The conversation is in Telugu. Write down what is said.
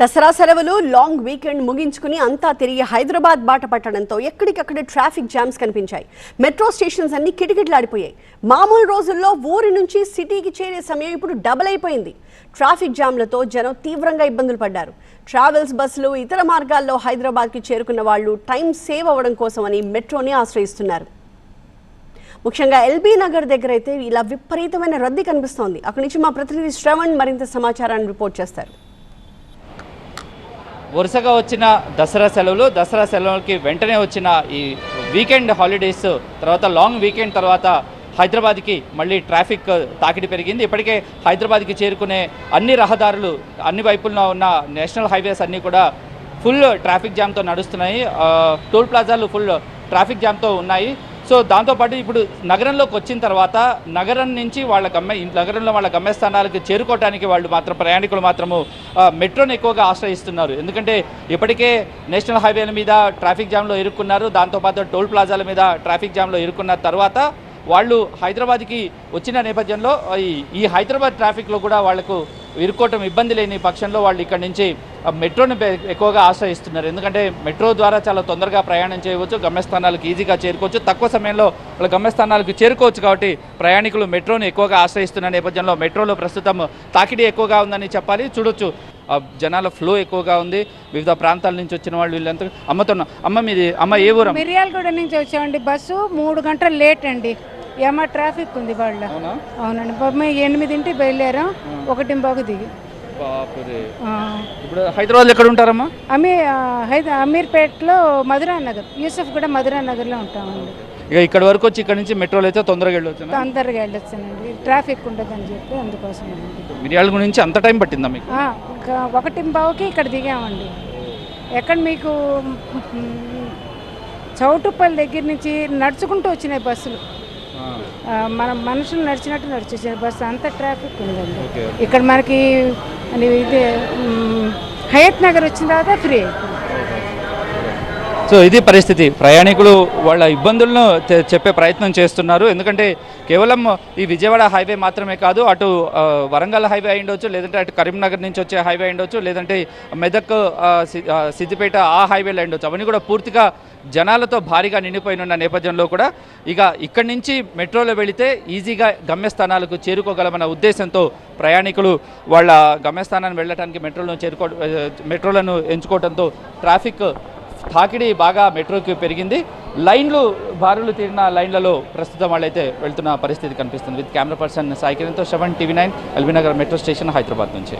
దసరా సెలవులు లాంగ్ వీకెండ్ ముగించుకుని అంతా తిరిగి హైదరాబాద్ బాట పట్టడంతో ఎక్కడికక్కడ ట్రాఫిక్ జామ్స్ కనిపించాయి. మెట్రో స్టేషన్స్ అన్ని కిటకిటలాడిపోయాయి. మామూలు రోజుల్లో ఊరి నుంచి సిటీకి చేరే సమయం ఇప్పుడు డబుల్ అయిపోయింది. ట్రాఫిక్ జామ్లతో జనం తీవ్రంగా ఇబ్బందులు పడ్డారు. ట్రావెల్స్ బస్సులు ఇతర మార్గాల్లో హైదరాబాద్కి చేరుకున్న వాళ్ళు టైం సేవ్ అవ్వడం కోసమని మెట్రోని ఆశ్రయిస్తున్నారు. ముఖ్యంగా ఎల్బీ నగర్ దగ్గర అయితే ఇలా విపరీతమైన రద్దీ కనిపిస్తోంది. అక్కడి నుంచి మా ప్రతినిధి శ్రవణ్ మరింత సమాచారాన్ని రిపోర్ట్ చేస్తారు. వరుసగా వచ్చిన దసరా సెలవులు దసరా సెలవులకి వెంటనే వచ్చిన ఈ వీకెండ్ హాలిడేస్ తర్వాత లాంగ్ వీకెండ్ తర్వాత హైదరాబాద్కి మళ్ళీ ట్రాఫిక్ తాకిడి పెరిగింది. ఇప్పటికే హైదరాబాద్కి చేరుకునే అన్ని రహదారులు అన్ని వైపుల్లో ఉన్న నేషనల్ హైవేస్ అన్నీ కూడా ఫుల్ ట్రాఫిక్ జామ్తో నడుస్తున్నాయి. టోల్ ప్లాజాలు ఫుల్ ట్రాఫిక్ జామ్తో ఉన్నాయి. సో దాంతోపాటు ఇప్పుడు నగరంలోకి వచ్చిన తర్వాత నగరం నుంచి వాళ్ళ గమ్య నగరంలో వాళ్ళ గమ్యస్థానాలకు చేరుకోవడానికి వాళ్ళు మాత్రం ప్రయాణికులు మాత్రము మెట్రోను మెట్రోని ఎక్కువగా ఆశ్రయిస్తున్నారు. ఎందుకంటే ఇప్పటికే నేషనల్ హైవేల మీద ట్రాఫిక్ జామ్లో ఇరుక్కున్నారు. దాంతోపాటు టోల్ ప్లాజాల మీద ట్రాఫిక్ జామ్లో ఇరుక్కున్న తర్వాత వాళ్ళు హైదరాబాద్కి వచ్చిన నేపథ్యంలో ఈ- ఈ హైదరాబాద్ ట్రాఫిక్లో కూడా వాళ్ళకు ఇరుక్కోవటం ఇబ్బంది లేని పక్షంలో వాళ్ళు ఇక్కడ నుంచి ఆ మెట్రోని ఎక్కువగా ఆశ్రయిస్తున్నారు. ఎందుకంటే మెట్రో ద్వారా చాలా తొందరగా ప్రయాణం చేయవచ్చు గమ్యస్థానాలకు ఈజీగా చేరుకోవచ్చు. తక్కువ సమయంలో వాళ్ళ గమ్యస్థానాలకు చేరుకోవచ్చు కాబట్టి ప్రయాణికులు మెట్రోని ఎక్కువగా ఆశ్రయిస్తున్న నేపథ్యంలో మెట్రోలో ప్రస్తుతం తాకిడి ఎక్కువగా ఉందని చెప్పాలి. చూడొచ్చు. జనాల ఫ్లో ఎక్కువగా ఉంది. వివిధ ప్రాంతాల నుంచి వచ్చిన వాళ్ళు వీళ్ళంతా అమ్మతో అమ్మ మీది అమ్మ ఏ ఊరం? మిర్యాలగూడ నుంచి వచ్చామండి. బస్సు మూడు గంటలు లేట్ అండి. ఏమో ట్రాఫిక్ ఉంది వాళ్ళ. అవునా? అవునండి. పాపం మేము ఎనిమిదింటికి బయలుదేరాం. ఒకటి బాగు దిగి. బాపురే. ఇప్పుడు హైదరాబాద్ ఎక్కడ ఉంటారమ్మా? అమీ హైద అమీర్పేటలో మధురా నగర్. యూసఫ్ కూడా మధురా నగర్లో ఉంటామండి. ఇక ఇక్కడ వరకు వచ్చి ఇక్కడ నుంచి మెట్రోలో అయితే తొందరగా వెళ్ళొచ్చు తొందరగా వెళ్ళొచ్చానండి. ట్రాఫిక్ ఉండదని చెప్పి అందుకోసం మిర్యాల నుంచి అంత టైం పట్టిందా మీకు? ఒకటి బావుకి ఇక్కడ దిగామండి. ఎక్కడ మీకు చౌటుప్పల్ దగ్గర నుంచి నడుచుకుంటూ వచ్చినాయి బస్సులు. మనం మనుషులు నడిచినట్టు నడిచేసారు బస్సు అంత ట్రాఫిక్ ఉందండి. ఇక్కడ మనకి ఇది హయత్ నగర్ వచ్చిన తర్వాత ఫ్రీ సో ఇది పరిస్థితి. ప్రయాణికులు వాళ్ళ ఇబ్బందులను చెప్పే ప్రయత్నం చేస్తున్నారు. ఎందుకంటే కేవలం ఈ విజయవాడ హైవే మాత్రమే కాదు అటు వరంగల్ హైవే అయిండొచ్చు లేదంటే అటు కరీంనగర్ నుంచి వచ్చే హైవే అయిండొచ్చు లేదంటే మెదక్ సిద్దిపేట ఆ హైవేలు అయిండొచ్చు అవన్నీ కూడా పూర్తిగా జనాలతో భారీగా నిండిపోయిన నేపథ్యంలో కూడా ఇక ఇక్కడి నుంచి మెట్రోలో వెళితే ఈజీగా గమ్యస్థానాలకు చేరుకోగలమన్న ఉద్దేశంతో ప్రయాణికులు వాళ్ళ గమ్యస్థానాన్ని వెళ్ళడానికి మెట్రోలను చేరుకో మెట్రోలను ఎంచుకోవడంతో ట్రాఫిక్ తాకిడి బాగా మెట్రోకి పెరిగింది. లైన్లు బారులు తీరిన లైన్లలో ప్రస్తుతం వాళ్ళైతే వెళ్తున్న పరిస్థితి కనిపిస్తుంది. With camera person Sai కిరణ్తో seven TV nine LB Nagar metro station Hyderabad నుంచి.